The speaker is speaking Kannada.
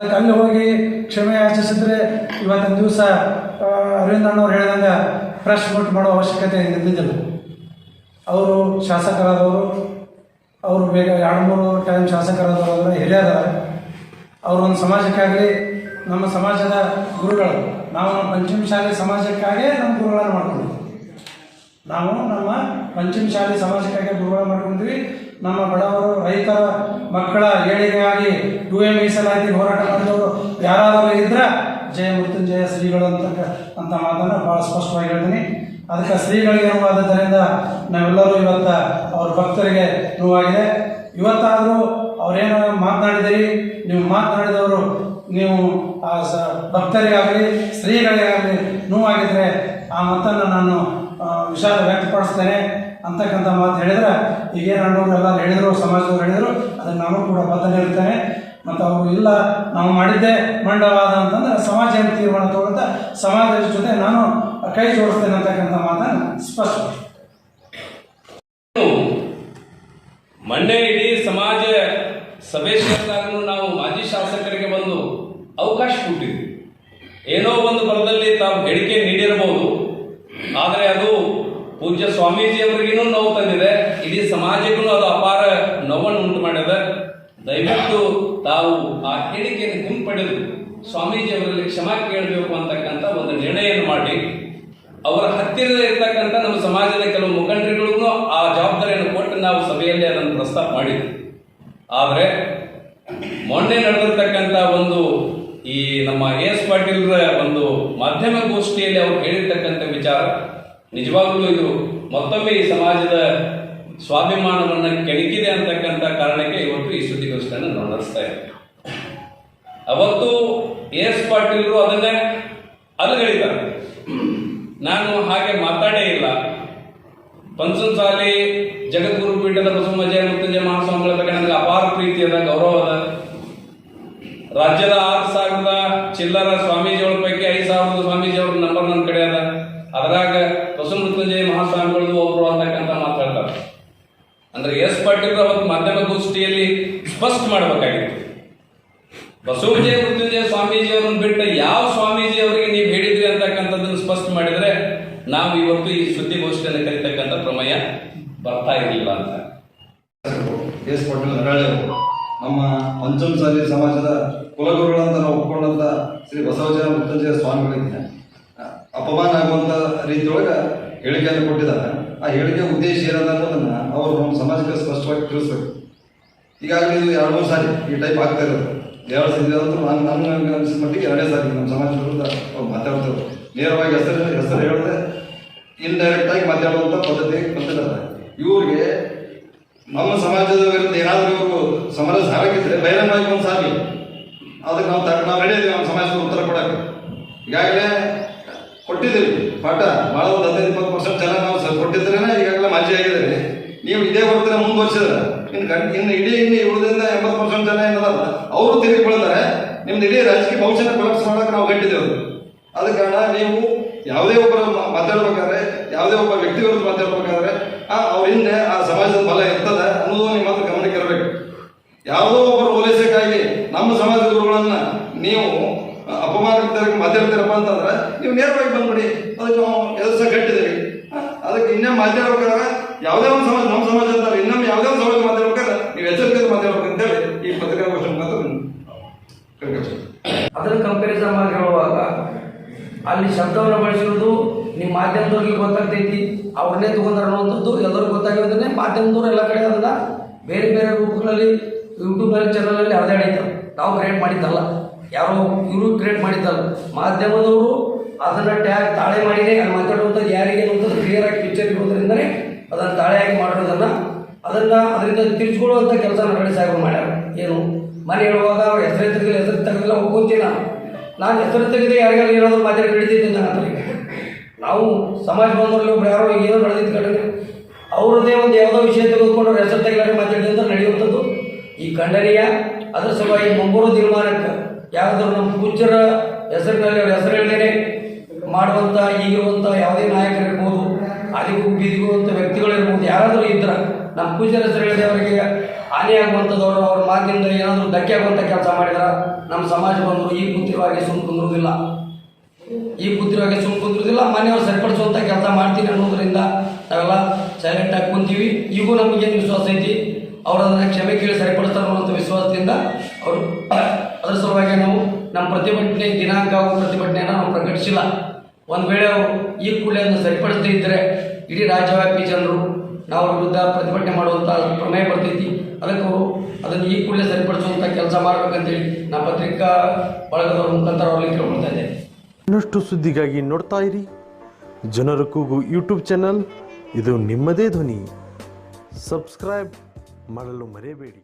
ಅಲ್ಲಿ ಹೋಗಿ ಕ್ಷಮೆ ಆಚರಿಸಿದ್ರೆ ಇವತ್ತಿನ ದಿವಸ ಅರವಿಂದ್ ಅಣ್ಣವ್ರು ಹೇಳಿದಂಗೆ ಫ್ರೆಶ್ ಬೋಟ್ ಮಾಡೋ ಅವಶ್ಯಕತೆ ಇದ್ದಿದ್ದಿಲ್ಲ. ಅವರು ಶಾಸಕರಾದವರು, ಅವರು ಬೇಗ ಎರಡು ಮೂರು ಟೈಮ್ ಶಾಸಕರಾದವರು ಹಿರಿಯರದಾರೆ ಅವರು ಒಂದು ಸಮಾಜಕ್ಕಾಗಲಿ ನಮ್ಮ ಸಮಾಜದ ಗುರುಗಳು, ನಾವು ನಮ್ಮ ಪಂಚಮ ಶಾಲೆ ಸಮಾಜಕ್ಕಾಗೇ ನಮ್ಮ ಗುರುಗಳನ್ನು ಮಾಡ್ಕೊಂಡಿದ್ವಿ. ನಾವು ನಮ್ಮ ಪಂಚಮ ಶಾಲೆ ಸಮಾಜಕ್ಕಾಗಿ ಗುರುಗಳನ್ನು ಮಾಡ್ಕೊಂಡ್ವಿ ನಮ್ಮ ಬಡವರು, ರೈತರ ಮಕ್ಕಳ ಏಳಿಗೆಗಾಗಿ ಟು ಎ ಮೀಸಲಾಗಿ ಹೋರಾಟ ಮಾಡಿದವರು ಯಾರಾದರೂ ಇದ್ರೆ ಜಯ ಮೃತ್ಯುಂಜಯ ಶ್ರೀಗಳು ಅಂತ ಅಂತ ಮಾತನ್ನು ಭಾಳ ಸ್ಪಷ್ಟವಾಗಿ ಹೇಳ್ತೀನಿ. ಅದಕ್ಕೆ ಶ್ರೀಗಳಿಗೆ ಅನುವಾದದ್ದರಿಂದ ನಾವೆಲ್ಲರೂ ಇವತ್ತು ಅವ್ರ ಭಕ್ತರಿಗೆ ನೋವಾಗಿದೆ ಇವತ್ತಾದರೂ ಅವರೇನು ಮಾತನಾಡಿದಿರಿ ನೀವು ಮಾತನಾಡಿದವರು ನೀವು ಆ ಸ, ಭಕ್ತರಿಗಾಗಲಿ ಸ್ತ್ರೀಗಳಿಗಾಗಲಿ ನೋವಾಗಿದ್ದರೆ ಆ ಮತನ್ನು ನಾನು ವಿಷಾದ ವ್ಯಕ್ತಪಡಿಸ್ತೇನೆ. ಅಂತಕ್ಕಂಥ ಮಾತು ಹೇಳಿದ್ರೆ, ಈಗೇನು ಅಣ್ಣವ್ರು ಎಲ್ಲ ಹೇಳಿದರು, ಸಮಾಜದವ್ರು ಹೇಳಿದರು ಅದನ್ನು ನಾನು ಕೂಡ ಬದ್ಧನೆ ಇರ್ತೇನೆ. ಮತ್ತು ಅವರು, ಇಲ್ಲ, ನಾವು ಮಾಡಿದ್ದೆ ಮಂಡವಾದ ಅಂತಂದ್ರೆ ಸಮಾಜ ಏನು ತೀರ್ಮಾನ ತಗೊಳ್ತಾ ಸಮಾಜದ ಜೊತೆ ನಾನು ಕೈ ಜೋಡಿಸ್ತೇನೆ ಅಂತಕ್ಕಂಥ ಮಾತನ್ನು ಸ್ಪಷ್ಟ ಮೊನ್ನೆ ಇಡೀ ಸಮಾಜ ಸಭೆ ಸೇರಿದಾಗಲೂ ನಾವು ಮಾಜಿ ಶಾಸಕರಿಗೆ ಬಂದು ಅವಕಾಶ ಕೊಟ್ಟಿದ್ವಿ. ಏನೋ ಒಂದು ಬರದಲ್ಲಿ ತಾವು ಹೇಳಿಕೆ ನೀಡಿರಬಹುದು. ಆದರೆ ಅದು ಪೂಜ್ಯ ಸ್ವಾಮೀಜಿಯವರಿಗೂ ನೋವು ತಂದಿದೆ ಇಡೀ ಸಮಾಜಕ್ಕೂ ಅದು ಅಪಾರ ನೋವನ್ನು ಉಂಟು ಮಾಡಿದೆ ದಯವಿಟ್ಟು ತಾವು ಆ ಹೇಳಿಕೆಯನ್ನು ಹಿಂಪಡೆದು ಸ್ವಾಮೀಜಿಯವರಲ್ಲಿ ಕ್ಷಮಾ ಕೇಳಬೇಕು ಅಂತಕ್ಕಂಥ ಒಂದು ನಿರ್ಣಯವನ್ನು ಮಾಡಿ, ಅವರ ಹತ್ತಿರ ಇರ್ತಕ್ಕಂಥ ನಮ್ಮ ಸಮಾಜದ ಕೆಲವು ಮುಖಂಡರುಗಳಿಗೂ ಆ ಜವಾಬ್ದಾರಿಯನ್ನು ಕೊಟ್ಟು ನಾವು ಸಭೆಯಲ್ಲಿ ಅದನ್ನು ಪ್ರಸ್ತಾಪ ಮಾಡಿದ್ವಿ. ಆದರೆ, ಮೊನ್ನೆ ನಡೆದಿರ್ತಕ್ಕಂಥ ಒಂದು ಈ ನಮ್ಮ ಎಸ್ ಪಾಟೀಲ್ರ ಒಂದು ಮಾಧ್ಯಮ ಗೋಷ್ಠಿಯಲ್ಲಿ ಅವರು ಹೇಳಿರ್ತಕ್ಕಂಥ ವಿಚಾರ, ನಿಜವಾಗ್ಲೂ ಇದು ಮತ್ತೊಮ್ಮೆ ಈ ಸಮಾಜದ ಸ್ವಾಭಿಮಾನವನ್ನು ಕೆಣಕಿದೆ ಅಂತಕ್ಕಂಥ ಕಾರಣಕ್ಕೆ ಇವತ್ತು ಈ ಸುದ್ದಿಗೋಷ್ಠಿಯನ್ನು ನಾವು ನಡೆಸ್ತಾ ಇದ್ದೀವಿ. ಅವತ್ತು ಎಸ್ ಪಾಟೀಲ್ರು ಅದನ್ನೇ ಅಲ್ಲಿಗಳಿದ್ದಾರೆ ನಾನು ಹಾಗೆ ಮಾತಾಡೇ ಇಲ್ಲ. ಪಂಚನ್ ಸಾಲಿ, ಜಗದ್ಗುರು ಪೀಠದ ಬಸವಮಜಯ ಮೃತ್ಯುಂಜಯ ಮಹಾಸ್ವಾಮಿಗಳ ಬಗ್ಗೆ ನನಗೆ ಅಪಾರ ಪ್ರೀತಿ ಅದ ಗೌರವ ಅದ. ರಾಜ್ಯದ ಆರು ಸಾವಿರದ ಚಿಲ್ಲರ ಸ್ವಾಮೀಜಿಗಳ ಪೈಕಿ ಐದು ಸಾವಿರದ ಸ್ವಾಮೀಜಿಯವ್ರ ನಂಬರ್ ನನ್ನ ಕಡೆ ಅದ. ಅದರಾಗ ಬಸವ ಮೃತ್ಯುಂಜಯ ಮಹಾಸ್ವಾಮಿಗಳದು ಒಬ್ರು ಅಂತಕ್ಕಂಥ ಮಾತಾಡ್ತಾರೆ. ಅಂದ್ರೆ ಎಸ್ ಪಾಟೀಲ್ ಅವತ್ತು ಮಾಧ್ಯಮ ಗೋಷ್ಠಿಯಲ್ಲಿ ಸ್ಪಷ್ಟ ಮಾಡಬೇಕಾಗಿತ್ತು. ಬಸವಜಯ ಮೃತ್ಯುಂಜಯ ಸ್ವಾಮೀಜಿ ಅವರನ್ನು ಬಿಟ್ಟ ಯಾವ ಸ್ವಾಮೀಜಿ ಅವರಿಗೆ ನೀವು ಹೇಳಿದ್ರಿ ಅಂತಕ್ಕಂಥದ್ದನ್ನು ಸ್ಪಷ್ಟ ಮಾಡಿದ್ರೆ ನಾವು ಇವತ್ತು ಈ ಸುದ್ದಿಗೋಷ್ಠಿಯನ್ನು ಕರಿತಕ್ಕಂಥ ಪ್ರಮೇಯ ಬರ್ತಾ ಇರಲಿಲ್ಲ ಅಂತ. ಎಸ್ ಪಟೇಲ್ ನರಳೆ ಅವರು, ನಮ್ಮ ಪಂಚಮಸಾಲಿ ಸಮಾಜದ ಕುಲಗುರುಗಳಂತ ನಾವು ಒಪ್ಪಿಕೊಂಡಂತ ಶ್ರೀ ಬಸವಜಯ ಮೃತ್ಯುಂಜಯ ಸ್ವಾಮಿಗಳಿಗೆ ಅಪಮಾನ ಆಗುವಂತ ರೀತಿಯೊಳಗೆ ಹೇಳಿಕೆಯನ್ನು ಕೊಟ್ಟಿದ್ದಾರೆ. ಆ ಹೇಳಿಕೆ ಉದ್ದೇಶ ಏನದ ಅನ್ನೋದನ್ನ ಅವರು ನಮ್ಮ ಸಮಾಜಕ್ಕೆ ಸ್ಪಷ್ಟವಾಗಿ ತಿಳಿಸ್ಬೇಕು. ಈಗಾಗಲೇ ಇದು ಎರಡು ಮೂರು ಸಾರಿ ಈ ಟೈಪ್ ಆಗ್ತಾ ಇರೋದು. ಸರಿ ಅಂದ್ರೆ ನಾನು ನನ್ನ ಅನಿಸಿದ ಮಟ್ಟಿಗೆ ಎರಡೇ ಸಾರಿ ನಮ್ಮ ಸಮಾಜದ ವಿರುದ್ಧ ಅವ್ರು ಮಾತಾಡ್ತಾರೆ. ನೇರವಾಗಿ ಹೆಸರು ಹೆಸರು ಹೇಳಿದ್ರೆ ಇಂಡೈರೆಕ್ಟ್ ಆಗಿ ಮಾತಾಡುವಂಥ ಪದ್ಧತಿ ಬಂದಿದ್ದಾರೆ ಇವ್ರಿಗೆ ನಮ್ಮ ಸಮಾಜದ ವಿರುದ್ಧ ಏನಾದರೂ ಇವರು ಸಮರ ಸಾರಕ್ಕಿದ್ರೆ ಬಹಿರಂಗವಾಗಿ ಒಂದು ಸಾರಿ ಅದಕ್ಕೆ ನಾವು ತಕ್ಕ ನಾವು ರೆಡಿ ನಮ್ಮ ಸಮಾಜದ ಉತ್ತರ ಕೊಡಕ್ಕೆ. ಈಗಾಗಲೇ ಕೊಟ್ಟಿದ್ದೀವಿ. ಪಾಠ ಭಾಳ ಒಂದು ಹದಿನೈದು, ಇಪ್ಪತ್ತು ಪರ್ಸೆಂಟ್ ಜನ ನಾವು ಕೊಟ್ಟಿದ್ರೇನೆ ಈಗಾಗಲೇ ಮಾಜಿ ಆಗಿದ್ದಾರೆ ನೀವು ಇದೇ ವರ್ತನೆ ಮುಂದುವರ್ಸಿದ್ರೆ? ಇನ್ನು ಗಂಟ್ ಇನ್ನು ಇಡೀ ಇನ್ನು ಇವ್ರದಿಂದ ಎಂಬತ್ತು ಪರ್ಸೆಂಟ್ ಜನ ಏನದಲ್ಲ ಅವರು ತಿರುಗಿಕೊಳ್ತಾರೆ ನಿಮ್ದು ಇಡೀ ರಾಜಕೀಯ ಭವಿಷ್ಯನ ಕೊಲಾಪ್ಸ್ ಮಾಡಕ್ಕೆ ನಾವು ಗಟ್ಟಿದ್ದೇವೆ. ಅದ ಕಾರಣ ನೀವು ಯಾವುದೇ ಒಬ್ಬರ ಮಾತಾಡ್ಬೇಕಾದ್ರೆ, ಯಾವುದೇ ಒಬ್ಬ ವ್ಯಕ್ತಿ ವಿರುದ್ಧ ಮಾತಾಡ್ಬೇಕಾದ್ರೆ, ಆ, ಅವ್ರ ಹಿಂದೆ ಆ ಸಮಾಜದ ಬಲ ಇರ್ತದೆ ಅನ್ನೋದು ನಿಮ್ಮ ಮಾತ್ರ ಗಮನಕ್ಕೆ ಇರಬೇಕು. ಯಾವುದೋ ಒಬ್ಬರು ಓಲೈಸಕ್ಕಾಗಿ ನಮ್ಮ ಸಮಾಜದ ಗುರುಗಳನ್ನ ನೀವು ಅಪಮಾನಕ್ಕೆ ಮಾತಾಡ್ತೀರಪ್ಪ ಅಂತಂದ್ರೆ, ನೀವು ನೇರವಾಗಿ ಬಂದ್ಬಿಡಿ, ಅದಕ್ಕೆ ನಾವು ಎದುರ್ಸ ಕಟ್ಟಿದ್ದೀವಿ ಅದಕ್ಕೆ ಇನ್ನೇ ಮಾತಾಡ್ಬೇಕಾದ್ರೆ ಯಾವುದೇ ಒಂದು ಸಮಾಜ, ನಮ್ಮ ಸಮಾಜ ಅಂತಾರೆ ಇನ್ನೊಮ್ಮೆ ಯಾವುದೇ ಒಂದು ಸಮಾಜ ಮಾತಾಡ್ಬೇಕಾದ್ರೆ ನೀವು ಎಚ್ಚರಿಕೆಯಿಂದ ಮಾತಾಡ್ಬೇಕು ಅಂತೇಳಿ ಈ ಪತ್ರಿಕಾಗೋಷ್ಠಿ ಮುಖಾಂತರ ಮಾತ್ರ ಅದನ್ನು ಕಂಪ್ಯಾರಿಸನ್ ಮಾಡಿ ಹೇಳುವಾಗ, ಅಲ್ಲಿ ಶಬ್ದವನ್ನು ಬಳಸಿರೋದು ನಿಮ್ಮ ಮಾಧ್ಯಮದವ್ರಿಗೆ ಗೊತ್ತಾಗ್ತೈತಿ. ಅವ್ರನ್ನೇ ತಗೊಂಡ್ರ ಅನ್ನುವಂಥದ್ದು ಎಲ್ಲರಿಗೂ ಗೊತ್ತಾಗಿರೋದನ್ನೇ ಮಾಧ್ಯಮದವ್ರು ಎಲ್ಲ ಕಡೆ ಅದನ್ನ ಬೇರೆ ಬೇರೆ ರೂಪಗಳಲ್ಲಿ ಅಲ್ಲಿ ಚಾನಲಲ್ಲಿ ಹರಿದಾಡೈತಾರೆ ನಾವು ಕ್ರಿಯೇಟ್ ಮಾಡಿದ್ದಲ್ಲ. ಯಾರೋ ಇವರು ಕ್ರಿಯೇಟ್ ಮಾಡಿದ್ದಲ್ಲ. ಮಾಧ್ಯಮದವರು ಅದನ್ನು ಟ್ಯಾಗ್ ತಾಳೆ ಮಾಡಿದೆ ಅಲ್ಲಿ ಮಾತಾಡುವಂಥದ್ದು ಯಾರಿಗೆ ಅನ್ನುವಂಥದ್ದು ಕ್ಲಿಯರ್ ಆಗಿ ಪಿಕ್ಚರ್ ಇರೋದ್ರಿಂದನೇ ಅದನ್ನು ತಾಳೆಯಾಗಿ ಮಾಡಿರೋದನ್ನು ಅದನ್ನ ಅದರಿಂದ ತಿರ್ಚ್ಕೊಳ್ಳುವಂಥ ಕೆಲಸ ನಗಡಿ ಸಾಹೇಬರು ಮಾಡ್ಯಾರ. ಏನು? ಮನೆ ಹೇಳುವಾಗ ಅವ್ರ ಹೆಸರು ತೆಗೆದಿಲ್ಲ ಹೆಸರು ತೆಗೆದಿಲ್ಲ ಒಪ್ಕೊಂತೀನಿ ನಾನು ನಾನು ಹೆಸರು ತೆಗೆದು ಯಾರಿಗಾರು ಏನಾದರೂ ಮಾತಾಡಿ ಹಿಡಿದಿದ್ದೀನಿ ನಾನು ಹತ್ರ ನಾವು ಸಮಾಜ ಬಂದವರಲ್ಲಿ ಒಬ್ರು ಯಾರೋ ಏನೋ ನಡೆದಿದ್ದು ಕಡೆ ಅವ್ರದ್ದೇ ಒಂದು ಯಾವುದೋ ವಿಷಯ ತೆಗೆದುಕೊಂಡು ಅವ್ರ ಹೆಸರು ತೆಗೆಲಾರೆ ಮಾತಾಡಿದ ಅಂತ ನಡೆಯುವಂಥದ್ದು. ಈ ಖಂಡನೀಯ, ಅದರ ಸಲುವಾಗಿ ಮುಂಬರುವ ತೀರ್ಮಾನಕ್ಕೆ ಯಾರಾದರೂ ನಮ್ಮ ಪೂಜ್ಯರ ಹೆಸರಿನಲ್ಲಿ ಅವ್ರ ಹೆಸರು ಹೇಳ್ದೇನೆ ಮಾಡುವಂಥ ಈಗಿರುವಂಥ ಯಾವುದೇ ನಾಯಕರಿರ್ಬೋದು ಅದಿಗೂ ಬೀದಿಗೂ ಅಂತ ವ್ಯಕ್ತಿಗಳಿರ್ಬೋದು ಯಾರಾದರೂ ಇದ್ರೆ? ನಮ್ಮ ಪೂಜಾರ ಹೆಸರು ಹೇಳಿದೆ ಅವರಿಗೆ ಹಾನಿ ಆಗುವಂಥದ್ದು ಅವರು ಮಾತಿನಿಂದ ಏನಾದರೂ ಧಕ್ಕೆ ಆಗುವಂಥ ಕೆಲಸ ಮಾಡಿದ್ರೆ ನಮ್ಮ ಸಮಾಜ ಬಂದರು, ಈ ಪುತ್ರವಾಗಿ ಸುಮ್ಮನೆ ಕುಂದಿರುವುದಿಲ್ಲ ಈ ಬುದ್ಧಿವಾಗಿ ಸುಮ್ಮ ಸುಮ್ಮನೆ ಕುಂದಿರುವುದಿಲ್ಲ ಮನೆಯವ್ರು ಸರಿಪಡಿಸುವಂಥ ಕೆಲಸ ಮಾಡ್ತೀನಿ ಅನ್ನೋದ್ರಿಂದ ನಾವೆಲ್ಲ ಸೈಲೆಂಟ್ ಆಗಿ ಕುಂತೀವಿ. ಈಗೂ ನಮಗೇನು ವಿಶ್ವಾಸ ಐತಿ? ಅವರು ಅದನ್ನು ಕ್ಷಮೆ ಕೇಳಿ ಸರಿಪಡಿಸ್ತಾರೆ ಅನ್ನೋಂಥ ವಿಶ್ವಾಸದಿಂದ ಅವರು ಅದರ ಸಲುವಾಗಿ ನಾವು ನಮ್ಮ ಪ್ರತಿಭಟನೆ ದಿನಾಂಕ ಪ್ರತಿಭಟನೆಯನ್ನು ನಾವು ಪ್ರಕಟಿಸಿಲ್ಲ. ಒಂದು ವೇಳೆ ಈ ಕೂಡಲೇ ಅದನ್ನು ಸರಿಪಡಿಸದೇ ಇದ್ದರೆ ಇಡೀ ರಾಜ್ಯವ್ಯಾಪಿ ಜನರು ನಾವು ವಿರುದ್ಧ ಪ್ರತಿಭಟನೆ ಮಾಡುವಂಥ ಪ್ರಮೇಯ ಬರ್ತೈತಿ. ಅದಕ್ಕೆ ಅದನ್ನು ಈ ಕೂಡಲೇ ಸರಿಪಡಿಸುವಂಥ ಕೆಲಸ ಮಾಡ್ಬೇಕಂತೇಳಿ ನಾ ಪತ್ರಿಕಾ ಬಳಗದವ್ರ ಮುಖಾಂತರ ಅವ್ರಲ್ಲಿ ಕೇಳ್ಕೊಳ್ತಾ ಇದ್ದೇನೆ. ಇನ್ನಷ್ಟು ಸುದ್ದಿಗಾಗಿ ನೋಡ್ತಾ ಇರಿ. ಜನರ ಕೂಗು ಯೂಟ್ಯೂಬ್ ಚಾನಲ್. ಇದು ನಿಮ್ಮದೇ ಧ್ವನಿ. ಸಬ್ಸ್ಕ್ರೈಬ್ ಮಾಡಲು ಮರೆಯಬೇಡಿ.